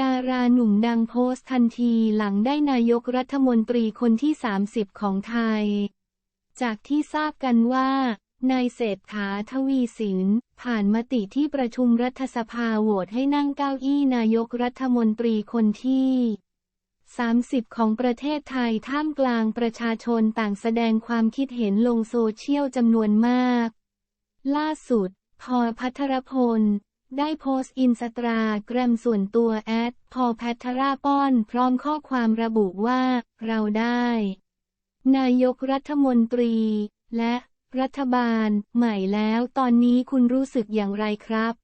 ดาราหนุ่มดังโพสต์ทันทีหลังได้นายกรัฐมนตรีคนที่ 30 ของไทย จากที่ทราบกันว่านายเศรษฐาทวีสิน ผ่านมติที่ประชุมรัฐสภาโหวตให้นั่งเก้าอี้นายกรัฐมนตรีคนที่ 30 ของประเทศไทยท่ามกลางประชาชนต่างแสดงความคิดเห็นลงโซเชียลจำนวนมาก ล่าสุดพอพัทรพล ได้โพสต์อินสตาแกรมส่วนตัวแอดพอแพทราป้อนพร้อมข้อความระบุว่า เราได้ นายกรัฐมนตรี และรัฐบาล ใหม่แล้วตอนนี้คุณรู้สึกอย่างไรครับ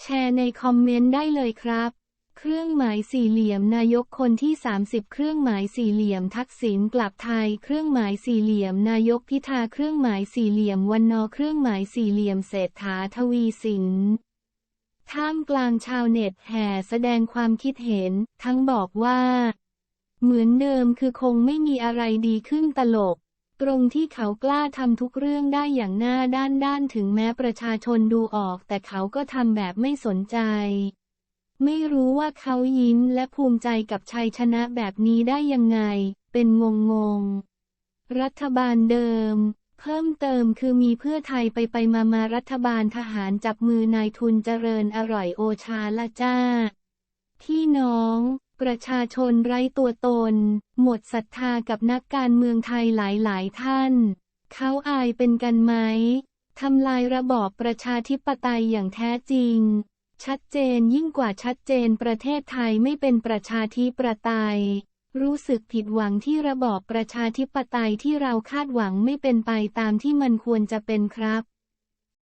แชร์ในคอมเมนต์ได้เลยครับ เครื่องหมายสี่เหลี่ยมนายกคนที่ 30 เครื่องหมายสี่เหลี่ยมทักษิณกลับไทย เครื่องหมายสี่เหลี่ยม นายกพิธาเครื่องหมายสี่เหลี่ยมวันนอเครื่องหมายสี่เหลี่ยมเศรษฐาทวีสิน ท่ามกลางชาวเน็ตแห่แสดงความคิดเห็น ทั้งบอกว่า เหมือนเดิมคือคงไม่มีอะไรดีขึ้นตลก ตรงที่เขากล้าทำทุกเรื่องได้อย่างหน้าด้านด้านถึงแม้ประชาชนดูออก แต่เขาก็ทำแบบไม่สนใจ ไม่รู้ว่าเขายิ้มและภูมิใจกับชัยชนะแบบนี้ได้ยังไง เป็นงงงรัฐบาลเดิม เพิ่มเติมคือมีเพื่อไทยไปไปมามารัฐบาลทหารจับมือนายทุนเจริญอร่อยโอชาละจ้าพี่น้องประชาชนไร้ตัวตน หมดศรัทธากับนักการเมืองไทยหลายๆ ท่าน เขาอายเป็นกันไหมทำลายระบอบประชาธิปไตยอย่างแท้จริง ชัดเจนยิ่งกว่าชัดเจนประเทศไทยไม่เป็นประชาธิปไตย รู้สึกผิดหวังที่ระบอบประชาธิปไตยที่เราคาดหวังไม่เป็นไปตามที่มันควรจะเป็นครับ